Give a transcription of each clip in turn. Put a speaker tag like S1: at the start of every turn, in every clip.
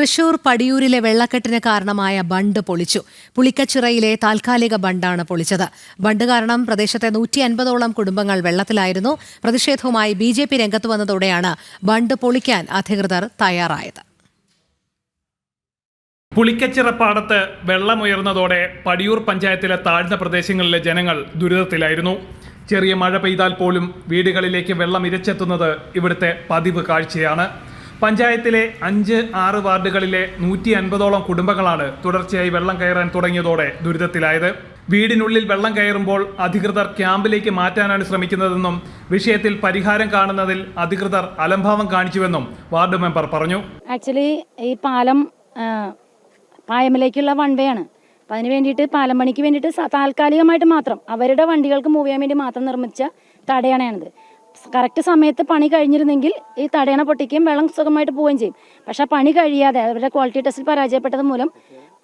S1: തൃശൂർ പടിയൂരിലെ വെള്ളക്കെട്ടിന് കാരണമായ ബണ്ട് പൊളിച്ചു. പുളിക്കച്ചിറയിലെ താൽക്കാലിക ബണ്ടാണ് പൊളിച്ചത്. ബണ്ട് കാരണം പ്രദേശത്തെ നൂറ്റി അൻപതോളം കുടുംബങ്ങൾ വെള്ളത്തിലായിരുന്നു. പ്രതിഷേധവുമായി ബി ജെ പി രംഗത്ത് വന്നതോടെയാണ് ബണ്ട് പൊളിക്കാൻ അധികൃതർ തയ്യാറായത്.
S2: പുളിക്കച്ചിറപ്പാടത്ത് വെള്ളമുയർന്നതോടെ പടിയൂർ പഞ്ചായത്തിലെ താഴ്ന്ന പ്രദേശങ്ങളിലെ ജനങ്ങൾ ദുരിതത്തിലായിരുന്നു. ചെറിയ മഴ പെയ്താൽ പോലും വീടുകളിലേക്ക് വെള്ളം ഇരച്ചെത്തുന്നത് ഇവിടുത്തെ പതിവ് കാഴ്ചയാണ്. പഞ്ചായത്തിലെ അഞ്ച് ആറ് വാർഡുകളിലെ നൂറ്റി അൻപതോളം കുടുംബങ്ങളാണ് തുടർച്ചയായി വെള്ളം കയറാൻ തുടങ്ങിയതോടെ ദുരിതത്തിലായത്. വീടിനുള്ളിൽ വെള്ളം കയറുമ്പോൾ അധികൃതർ ക്യാമ്പിലേക്ക് മാറ്റാനാണ് ശ്രമിക്കുന്നതെന്നും വിഷയത്തിൽ പരിഹാരം കാണുന്നതിൽ അധികൃതർ അലംഭാവം കാണിച്ചുവെന്നും വാർഡ് മെമ്പർ പറഞ്ഞു.
S3: ആക്ച്വലി ഈ പാലം പായമിലേക്കുള്ള വൺ വേ ആണ് അപ്പം അതിന് വേണ്ടിയിട്ട് പാലം പണിക്ക് വേണ്ടിയിട്ട് താൽക്കാലികമായിട്ട് മാത്രം അവരുടെ വണ്ടികൾക്ക് മൂവ് ചെയ്യാൻ വേണ്ടി മാത്രം നിർമ്മിച്ച തടയണയാണിത് കറക്റ്റ് സമയത്ത് പണി കഴിഞ്ഞിരുന്നെങ്കിൽ ഈ തടയണ പൊട്ടിക്കുകയും വെള്ളം സുഖമായിട്ട് പോവുകയും ചെയ്യും. പക്ഷേ പണി കഴിയാതെ അവരുടെ ക്വാളിറ്റി ടെസ്റ്റിൽ പരാജയപ്പെട്ടത് മൂലം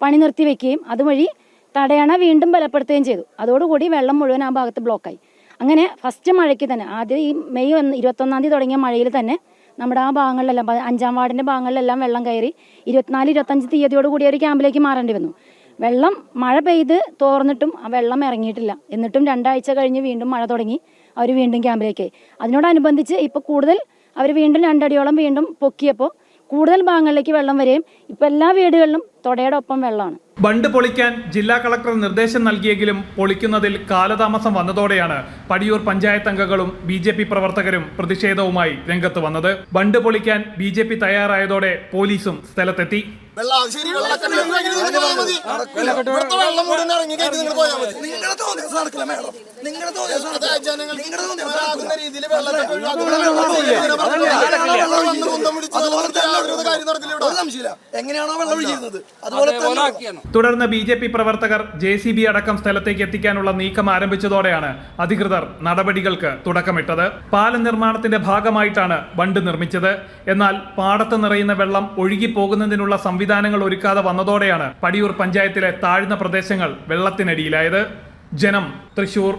S3: പണി നിർത്തി വെക്കുകയും അതുവഴി തടയണ വീണ്ടും ബലപ്പെടുത്തുകയും ചെയ്തു. അതോടുകൂടി വെള്ളം മുഴുവൻ ആ ഭാഗത്ത് ബ്ലോക്കായി അങ്ങനെ ഫസ്റ്റ് മഴയ്ക്ക് തന്നെ ആദ്യം ഈ മെയ് ഒന്ന് ഇരുപത്തൊന്നാം തീയതി തുടങ്ങിയ മഴയിൽ തന്നെ നമ്മുടെ ആ ഭാഗങ്ങളിലെല്ലാം അഞ്ചാം വാർഡിന്റെ ഭാഗങ്ങളിലെല്ലാം വെള്ളം കയറി ഇരുപത്തിനാല് ഇരുപത്തഞ്ച് തീയതിയോട് കൂടി ഒരു ക്യാമ്പിലേക്ക് മാറേണ്ടി വന്നു. വെള്ളം മഴ പെയ്ത് തോർന്നിട്ടും ആ വെള്ളം ഇറങ്ങിയിട്ടില്ല. എന്നിട്ടും രണ്ടാഴ്ച കഴിഞ്ഞ് വീണ്ടും മഴ തുടങ്ങി. അവർ വീണ്ടും ക്യാമ്പിലേക്ക് അതിനോടനുബന്ധിച്ച് ഇപ്പോൾ കൂടുതൽ അവർ വീണ്ടും രണ്ടടിയോളം വീണ്ടും പൊക്കിയപ്പോൾ കൂടുതൽ ഭാഗങ്ങളിലേക്ക് വെള്ളം വരികയും ഇപ്പോൾ എല്ലാ വീടുകളിലും തുടയുടെ ഒപ്പം വെള്ളമാണ്.
S2: ബണ്ട് പൊളിക്കാൻ ജില്ലാ കളക്ടർ നിർദ്ദേശം നൽകിയെങ്കിലും പൊളിക്കുന്നതിൽ കാലതാമസം വന്നതോടെയാണ് പടിയൂർ പഞ്ചായത്ത് അംഗങ്ങളും ബി ജെ പി പ്രവർത്തകരും പ്രതിഷേധവുമായി രംഗത്ത് വന്നത്. ബണ്ട് പൊളിക്കാൻ ബി ജെ പി തയ്യാറായതോടെ പോലീസും സ്ഥലത്തെത്തി.
S4: നിങ്ങളുടെ എങ്ങനെയാണോ വെള്ളം അതുപോലെ
S2: തുടർന്ന് ബി ജെ പി പ്രവർത്തകർ ജെ സി ബി അടക്കം സ്ഥലത്തേക്ക് എത്തിക്കാനുള്ള നീക്കം ആരംഭിച്ചതോടെയാണ് അധികൃതർ നടപടികൾക്ക് തുടക്കമിട്ടത്. പാലം നിർമ്മാണത്തിന്റെ ഭാഗമായിട്ടാണ് ബണ്ട് നിർമ്മിച്ചത്. എന്നാൽ പാടത്ത് നിറയുന്ന വെള്ളം ഒഴുകിപ്പോകുന്നതിനുള്ള സംവിധാനങ്ങൾ ഒരുക്കാതെ വന്നതോടെയാണ് പടിയൂർ പഞ്ചായത്തിലെ താഴ്ന്ന പ്രദേശങ്ങൾ വെള്ളത്തിനടിയിലായത്. ജനം തൃശൂർ.